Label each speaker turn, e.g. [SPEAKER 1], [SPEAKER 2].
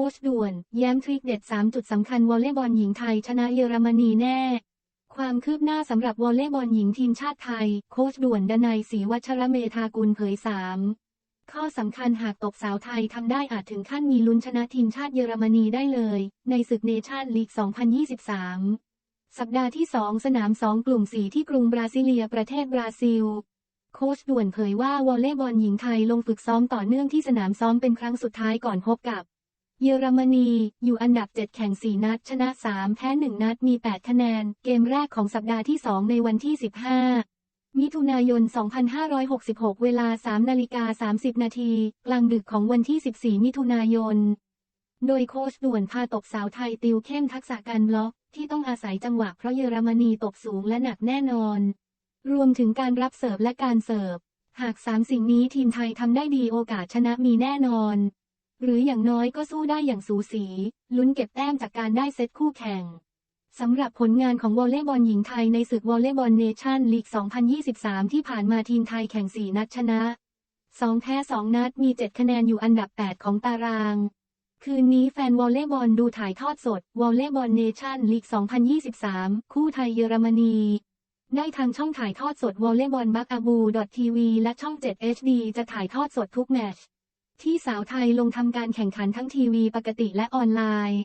[SPEAKER 1] ค้ชด่วน แย้มทริคเด็ด 3 จุดสำคัญวอลเลย์บอลหญิงไทยชนะเยอรมนีแน่ ความคืบหน้าสำหรับวอลเลย์บอลหญิงทีมชาติไทย โค้ชด่วนดนัยศรีวัชรเมธากุลเผย 3 ข้อสำคัญหากตกสาวไทยทำได้อาจถึงขั้นมีลุ้นชนะทีมชาติเยอรมนีได้เลย ในศึกเนชั่นลีก 2023 สัปดาห์ที่ 2 สนาม 2 กลุ่ม 4 ที่กรุงบราซิเลียประเทศบราซิลโค้ชด่วนเผยว่าวอลเลย์บอลหญิงไทยลงฝึกซ้อมต่อเนื่องที่สนามซ้อมเป็นครั้งสุดท้ายก่อนพบกับ เยอรมนี อยู่อันดับ 7 แข่ง 4 นัด ชนะ 3 แพ้ 1 นัด มี 8 คะแนน เกมแรกของสัปดาห์ที่ 2 ในวันที่ 15 มิถุนายน 2566 เวลา 3 นาฬิกา 30 นาที กลางดึกของวันที่ 14 มิถุนายน โดยโค้ชด่วนพาตบสาวไทยติวเข้มทักษะการบล็อก ที่ต้องอาศัยจังหวะเพราะเยอรมนีตบสูงและหนักแน่นอน รวมถึงการรับเสิร์ฟและการเสิร์ฟ หากสามสิ่งนี้ทีมไทยทำได้ดีโอกาสชนะมีแน่นอน หรืออย่างน้อยก็สู้ได้อย่างสูสี ลุ้นเก็บแต้มจากการได้เซตคู่แข่งสำหรับผลงานของวอลเลย์บอลหญิงไทยในศึกวอลเลย์บอลเนชั่นลีก 2023 ที่ผ่านมาทีมไทยแข่ง 4 นัดชนะ 2 แพ้ 2 นัดมี 7 คะแนนอยู่อันดับ 8 ของตาราง คืนนี้แฟนวอลเลย์บอลดูถ่ายทอดสดวอลเลย์บอลเนชั่นลีก 2023 คู่ไทยเยอรมนี ได้ทางช่องถ่ายทอดสดวอลเลย์บอลบักอาบูททีวีและช่อง 7 HD จะถ่ายทอดสดทุกแมตช์ ที่สาวไทยลงทำการแข่งขันทั้งทีวีปกติและออนไลน์